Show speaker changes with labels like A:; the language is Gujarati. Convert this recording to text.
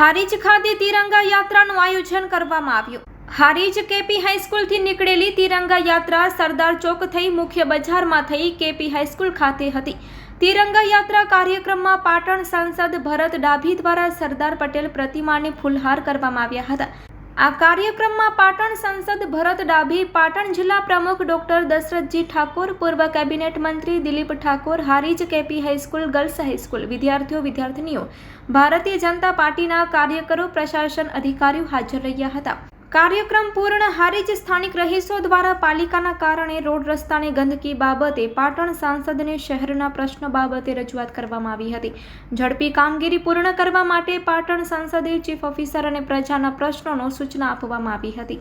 A: હારીજ ખાતે તિરંગા યાત્રાનું આયોજન કરવામાં આવ્યું. હારીજ કેપી હાઈસ્કૂલથી નીકળેલી તિરંગા યાત્રા સરદાર ચોક થઈ મુખ્ય બજારમાં થઈ કેપી હાઈસ્કૂલ ખાતે હતી. તિરંગા યાત્રા કાર્યક્રમમાં પાટણ સાંસદ ભરત ડાભી દ્વારા સરદાર પટેલ પ્રતિમાને ફૂલહાર કરવામાં આવ્યા હતા. આ કાર્યક્રમમાં પાટણ સાંસદ ભરત ડાભી, પાટણ જિલ્લા પ્રમુખ ડોક્ટર દશરથજી ઠાકોર, પૂર્વ કેબિનેટ મંત્રી Dilip Thakor, Harij KP high school, girls high school વિદ્યાર્થીઓ, વિદ્યાર્થીનીઓ, ભારતીય જનતા પાર્ટીના કાર્યકરો, પ્રશાસન અધિકારીઓ હાજર રહ્યા હતા. કાર્યક્રમ પૂર્ણ હારીજ સ્થાનિક રહીશો દ્વારા પાલિકાના કારણે રોડ રસ્તાની ગંદકી બાબતે પાટણ સાંસદને શહેરના પ્રશ્ન બાબતે રજૂઆત કરવામાં આવી હતી. ઝડપી કામગીરી પૂર્ણ કરવા માટે પાટણ સાંસદે ચીફ ઓફિસર અને પ્રજાના પ્રશ્નોનો સૂચના આપવામાં આવી હતી.